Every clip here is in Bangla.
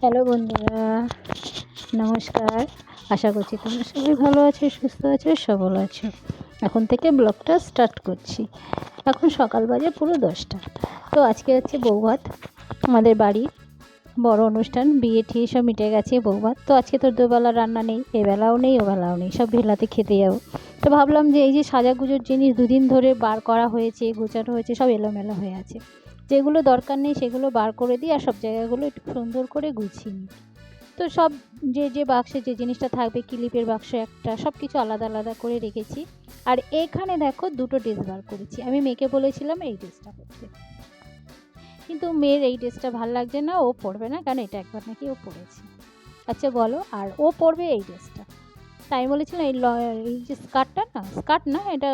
হ্যালো বন্ধুরা, নমস্কার। আশা করছি তোমরা সবাই ভালো আছো, সুস্থ আছো, সবল আছো। এখন থেকে ব্লগটা স্টার্ট করছি। এখন সকাল বাজে পুরো দশটা। তো আজকে হচ্ছে বৌভাত, আমাদের বাড়ির বড় অনুষ্ঠান, বিয়ে ঠিয়ে সব মিটে গেছে বৌভাত তো আজকে তোর দুবেলা রান্না নেই এবেলাও নেই ওবেলাও নেই, সব ভেলাতে খেতে যাব। তো ভাবলাম যে এই যে সাজাগুজোর জিনিস দুদিন ধরে বার করা হয়েছে, গোছানো হয়েছে, সব এলোমেলো হয়ে আছে। যেগুলো দরকার নেই সেগুলো বার করে দিই আর সব জায়গাগুলো একটু সুন্দর করে গুছিয়ে নিই। তো সব যে যে বাক্সে যে জিনিসটা থাকবে, ক্লিপের বাক্স একটা, সব কিছু আলাদা আলাদা করে রেখেছি। আর এখানে দেখো দুটো ড্রেস বার করেছি। আমি মেয়েকে বলেছিলাম এই ড্রেসটা করতে কিন্তু মেয়ের এই ড্রেসটা ভালো লাগছে না, ও পরবে না, কারণ এটা একবার নাকি ও পরেছে। আচ্ছা বলো, আর ও পরবে এই ড্রেসটা? তাই বলেছিলাম এই এই যে স্কার্টটা না, স্কার্ট না, এটা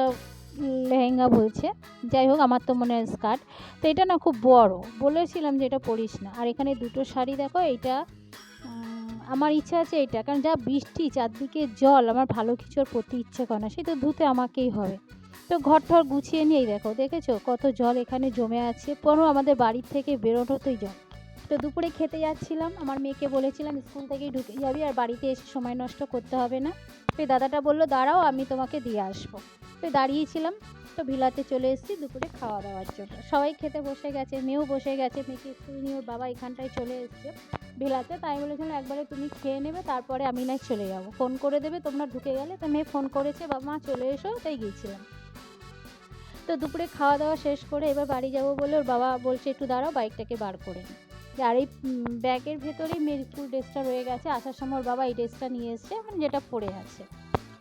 লেহেঙ্গা বলছে। যাই হোক, আমার তো মনে হয় স্কার্ট। তো এটা না খুব বড়, বলেছিলাম যে এটা পরিস না। আর এখানে দুটো শাড়ি দেখো, এইটা আমার ইচ্ছা আছে এইটা, কারণ যা বৃষ্টি, চারদিকে জল, আমার ভালো কিছু আর পরতে ইচ্ছে করে না, সে তো ধুতে আমাকেই হবে। তো ঘর ঠর গুছিয়ে নিয়েই দেখো, দেখেছ? কত জল এখানে জমে আছে। পরও আমাদের বাড়ির থেকে বেরোনো বেরোনোতেই জল। তো দুপুরে খেতে যাচ্ছিলাম, আমার মেয়েকে বলেছিলাম স্কুল থেকেই ঢুকে যাবি আর বাড়িতে এসে সময় নষ্ট করতে হবে না। তো দাদাটা বলল, দাঁড়াও, আমি তোমাকে দিয়ে আসব। তো দাঁড়িয়েছিলাম, তো ভিলাতে চলে এসেছি দুপুরে খাওয়া দাওয়ার জন্য। সবাই খেতে বসে গেছে, মেয়েও বসে গেছে, মেয়েকে স্কুল নিয়ে ওর বাবা এখানটায় চলে এসছে ভিলাতে। তাই বলেছিলাম, একবারে তুমি খেয়ে নেবে, তারপরে আমি নাই চলে যাব। ফোন করে দেবে, তোমরা ঢুকে গেলে। তো মেয়ে ফোন করেছে, বাবা, মা, চলে এসো। তাই গিয়েছিলাম। তো দুপুরে খাওয়া দাওয়া শেষ করে এবার বাড়ি যাব বলে ওর বাবা বলছে, একটু দাঁড়াও, বাইকটাকে বার করে আর এই ব্যাগের ভেতরেই মেয়ের স্কুল ড্রেসটা রয়ে গেছে। আসার সময় ওর বাবা এই ড্রেসটা নিয়ে এসছে মানে যেটা পরে আছে।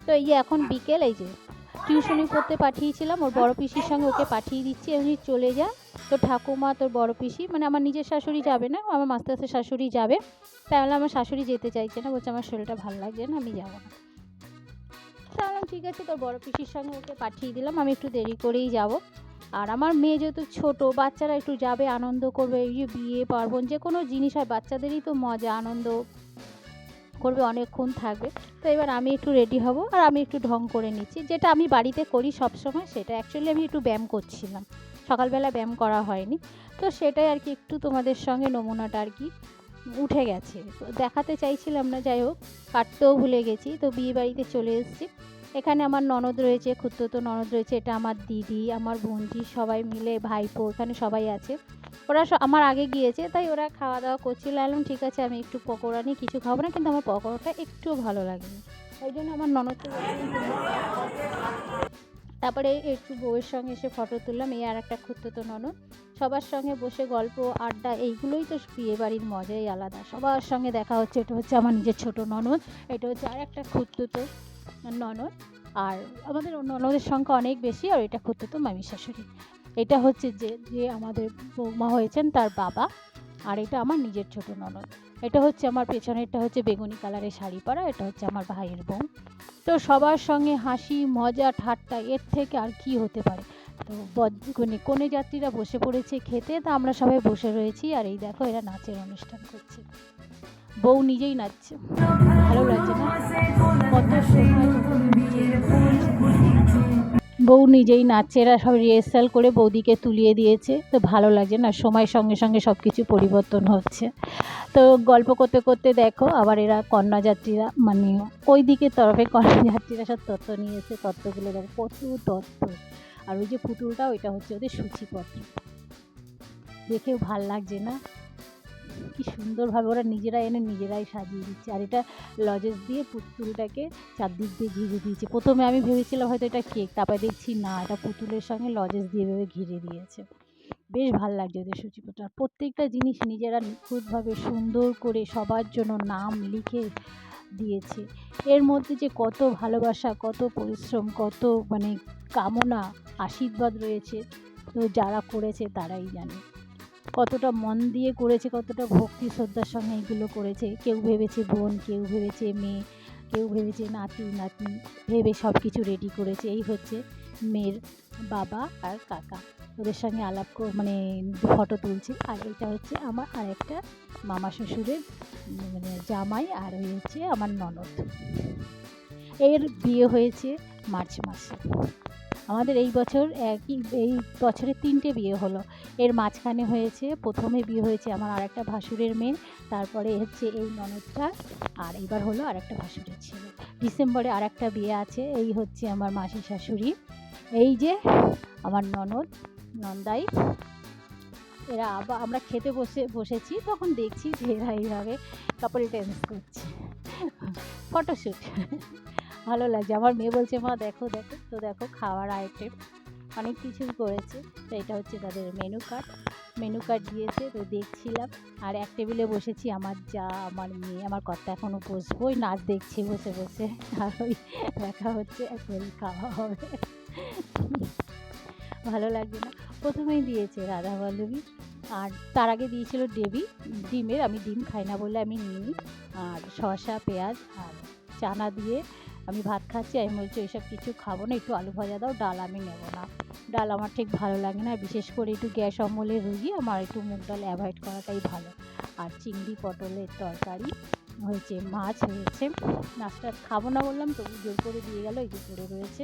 তো এই যে এখন বিকেল, এই যে টিউশনি করতে পাঠিয়েছিলাম, ওর বড় পিসির সঙ্গে ওকে পাঠিয়ে দিচ্ছি এমনি চলে যা। তো ঠাকুমা, তোর বড় পিসি মানে আমার নিজের শাশুড়ি যাবে না, আমার মাস্টার শাশুড়ি যাবে। তাই বলে আমার শাশুড়ি যেতে চাইছে না, বলছে আমার শরীরটা ভালো লাগছে না, আমি যাব না। তা বললাম ঠিক আছে, তোর বড় পিসির সঙ্গে ওকে পাঠিয়ে দিলাম, আমি একটু দেরি করেই যাব। আর আমার মেয়ে যেহেতু ছোট, বাচ্চারা একটু যাবে, আনন্দ করবে, এই যে বিয়ে, পার্বণ, যে কোনো জিনিস হয়, বাচ্চাদেরই তো মজা, আনন্দ করবে, অনেকক্ষণ থাকবে। তো এবার আমি একটু রেডি হব, আর আমি একটু ঢং করে নিচ্ছি। যেটা আমি বাড়িতে করি সব সময় সেটা অ্যাকচুয়ালি আমি একটু ব্যায়াম করছিলাম। সকালবেলা ব্যায়াম করা হয়নি। তো সেটাই আর কি, একটু তোমাদের সঙ্গে নমুনাটা আর কি উঠে গেছে। তো দেখাতে চাইছিলাম না, যাই হোক, কাটতেও ভুলে গেছি। তো বিয়ে বাড়িতে চলে এসেছি। এখানে আমার ননদ রয়েছে খুদ্দতো ননদ রয়েছে, এটা আমার দিদি, আমার বোনজি, সবাই মিলে ভাইপো, এখানে সবাই আছে। ওরা আমার আগে গিয়েছে, তাই ওরা খাওয়া দাওয়া করছিল এলাম ঠিক আছে, আমি একটু পকোড়া নিয়ে কিছু খাব না, কিন্তু আমার পকোড়াটা একটুও ভালো লাগেনি। ওই জন্য আমার "তুমি তারপরে একটু বউয়ের সঙ্গে এসে ফটো তুললাম, এই আর একটা খুঁড়তো ননদ। সবার সঙ্গে বসে গল্প, আড্ডা, এইগুলোই তো বিয়ে বাড়ির মজাই আলাদা। সবার সঙ্গে দেখা হচ্ছে, এটা হচ্ছে আমার নিজের ছোট ননদ, এটা হচ্ছে আর একটা খুঁড়তো ননদ। আর আমাদের ননদের সংখ্যা অনেক বেশি, আর এটা খুঁড়তো মামি শাশুড়ি। এটা হচ্ছে যে যে আমাদের বৌমা হয়েছেন তার বাবা, আর এটা আমার নিজের ছোট ননদ। এটা হচ্ছে আমার পেছনেরটা হচ্ছে বেগুনি কালারের শাড়ি পরা, এটা হচ্ছে আমার ভাইয়ের বোন। তো সবার সঙ্গে হাসি, মজা, ঠাট্টা, এর থেকে আর কি হতে পারে? তো কোনে কোনে যাত্রীরা বসে পড়েছে খেতে, তা আমরা সবাই বসে রয়েছি, আর এই দেখো এরা নাচের অনুষ্ঠান করছে। বউ নিজেই নাচছে। ভালো লাগছে না? কত বউ নিজেই নাচছে, এরা সব রিহার্সাল করে বৌদিকে তুলিয়ে দিয়েছে। তো ভালো লাগছে না? সময়ের সঙ্গে সঙ্গে সব কিছু পরিবর্তন হচ্ছে। তো গল্প করতে করতে দেখো, আবার এরা কন্যা যাত্রীরা মানে ওই দিকের তরফে কন্যা যাত্রীরা সব তত্ত্ব নিয়ে তত্ত্বগুলো দেখো, প্রচুর তত্ত্ব। আর ওই যে পুতুলটা ওইটা হচ্ছে ওদের সূচিপত্র। দেখেও ভালো লাগছে না? কি সুন্দরভাবে ওরা নিজেরা এনে নিজেরাই সাজিয়ে দিচ্ছে। আর এটা লজেস দিয়ে পুতুলটাকে চারদিক দিয়ে ঘিরে দিয়েছে। প্রথমে আমি ভেবেছিলাম হয়তো এটা কেক, তারপরে দেখছি না, এটা পুতুলের সঙ্গে লজেস দিয়ে ভেবে ঘিরে দিয়েছে। বেশ ভালো লাগছে ওদের সূচিপত্র। প্রত্যেকটা জিনিস নিজেরা নিখুঁতভাবে সুন্দর করে সবার জন্য নাম লিখে দিয়েছে। এর মধ্যে যে কত ভালোবাসা, কত পরিশ্রম, কত মানে কামনা, আশীর্বাদ রয়েছে, তো যারা করেছে তারাই জানে। কতটা মন দিয়ে করেছে, কতটা ভক্তি, শ্রদ্ধার সঙ্গে এগুলো করেছে। কেউ ভেবেছে বোন, কেউ ভেবেছে মেয়ে, কেউ ভেবেছে নাতি, নাতনি, ভেবে সব কিছু রেডি করেছে। এই হচ্ছে মেয়ের বাবা আর কাকা। ওদের সঙ্গে আলাপ মানে ফটো তুলছে। আর এটা হচ্ছে আমার আরেকটা মামা শ্বশুরের মানে জামাই আর ওই হচ্ছে আমার ননদ। এর বিয়ে হয়েছে মার্চ মাসে। আমাদের এই বছর একই, এই বছরে তিনটে বিয়ে হলো। এর মাঝখানে হয়েছে, প্রথমে বিয়ে হয়েছে আমার আরেকটা ভাসুরের মেয়ে, তারপরে হচ্ছে এই ননদটা, আর এবার হলো আর একটা ভাসুরের ছেলে। ডিসেম্বরে আরেকটা বিয়ে আছে, এই হচ্ছে আমার মাসি শাশুড়ি। এই যে আমার ননদ নন্দাই। এরা আবার আমরা খেতে বসে, বসেছি, তখন দেখছি যে এরা এইভাবে কাপল ড্যান্স করছে। ফটোশ্যুট ভালো লাগছে। আমার মেয়ে বলছে, মা, দেখো দেখো, তো দেখো, খাওয়ার আইটেম অনেক কিছু করেছে, তো এটা হচ্ছে তাদের মেনু কার্ড মেনু কার্ড দিয়েছে, তো দেখছিলাম। আর এক টেবিলে বসেছি, আমার যা, আমার মেয়ে, আমার কর্তা এখনও বসবো। ওই নাচ দেখছি, বসে বসে। আর ওই দেখা হচ্ছে, এখন খাওয়া হবে। ভালো লাগছে না। প্রথমেই দিয়েছে রাধা বল্লভী আর তার আগে দিয়েছিল ডেবি ডিমের, আমি ডিম খাই না বলে আমি নিই আর শসা, পেঁয়াজ আর চানা দিয়ে আমি ভাত খাচ্ছি। আমি বলছি, এইসব কিছু খাব না, একটু আলু ভাজা দাও, ডাল আমি নেব না। ডাল আমার ঠিক ভালো লাগে না, বিশেষ করে একটু গ্যাস অম্বলের রুগী আমার একটু মুগ ডাল অ্যাভয়েড করাটাই ভালো। আর চিংড়ি পটলের তরকারি হয়েছে, মাছ হয়েছে। মাছটা খাব না বললাম, তবু জোর করে দিয়ে গেল, এই যে পড়ে রয়েছে।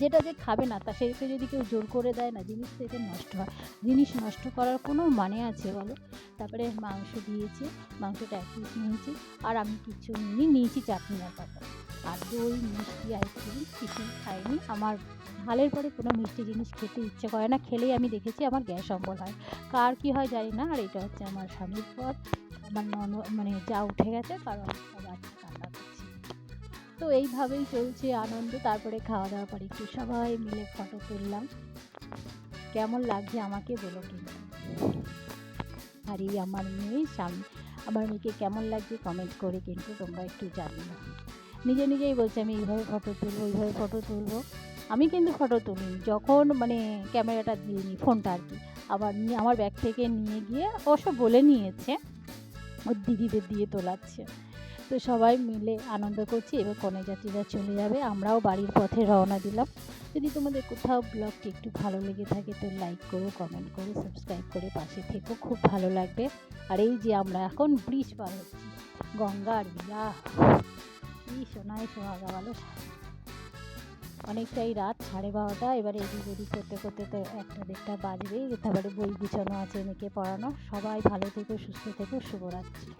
যেটা যে খাবে না, তা সেটা যদি কেউ জোর করে দেয় না জিনিস থেকে নষ্ট হয়। জিনিস নষ্ট করার কোনো মানে আছে বলো? তারপরে মাংস দিয়েছে, মাংসটা এক পিস নিয়েছি, আর আমি কিছু নিয়ে নিয়েছি চাটনি আর পাতা আর দই, মিষ্টি, আইসক্রিম কিছুই খাইনি। আমার ঝালের পরে কোনো মিষ্টি জিনিস খেতে ইচ্ছে করে না, খেলেই আমি দেখেছি আমার গ্যাস অম্বল হয়। কার কী হয় জানি না, আর এটা হচ্ছে আমার স্বামীর পথ। আমার নন মানে যা উঠে গেছে, কারণ বাচ্চা। তো এইভাবেই চলছে আনন্দ। তারপরে খাওয়া দাওয়া পরে একটু সবাই মিলে ফটো তুললাম। কেমন লাগছে আমাকে বলো কিন্তু। আর এই আমার মেয়ে স্বামী, আমার মেয়েকে কেমন লাগছে কমেন্ট করে কিন্তু তোমরা একটু জানিও। নিজে নিজেই বলছে, আমি এইভাবে ফটো তুলবো, এইভাবে ফটো তুলবো। আমি কিন্তু ফটো তুলি যখন মানে ক্যামেরাটা দিইনি ফোনটা আর কি। আবার আমার ব্যাগ থেকে নিয়ে গিয়ে অবশ্য বলে নিয়েছে। ওর দিদিদের দিয়ে তোলাচ্ছে। তো সবাই মিলে আনন্দ করছি এবার কনে যাত্রীরা চলে যাবে। আমরাও বাড়ির পথে রওনা দিলাম। যদি তোমাদের কোথাও ব্লগটি একটু ভালো লেগে থাকে তো লাইক করো কমেন্ট করো সাবস্ক্রাইব করে পাশে থেকো, খুব ভালো লাগবে। আর এই যে আমরা এখন ব্রিজ পার হচ্ছি গঙ্গার বিয়া। কি শোনায় সোহাগা ভালো অনেকটাই রাত, সাড়ে বারোটা। এবারে এদিক ওদিক করতে করতে তো একটা দেড়টা বাজবেই। তারপরে বই গুছানো আছে, মেয়েকে পড়ানো। সবাই ভালো থেকো, সুস্থ থেকো। শুভরাত্রি।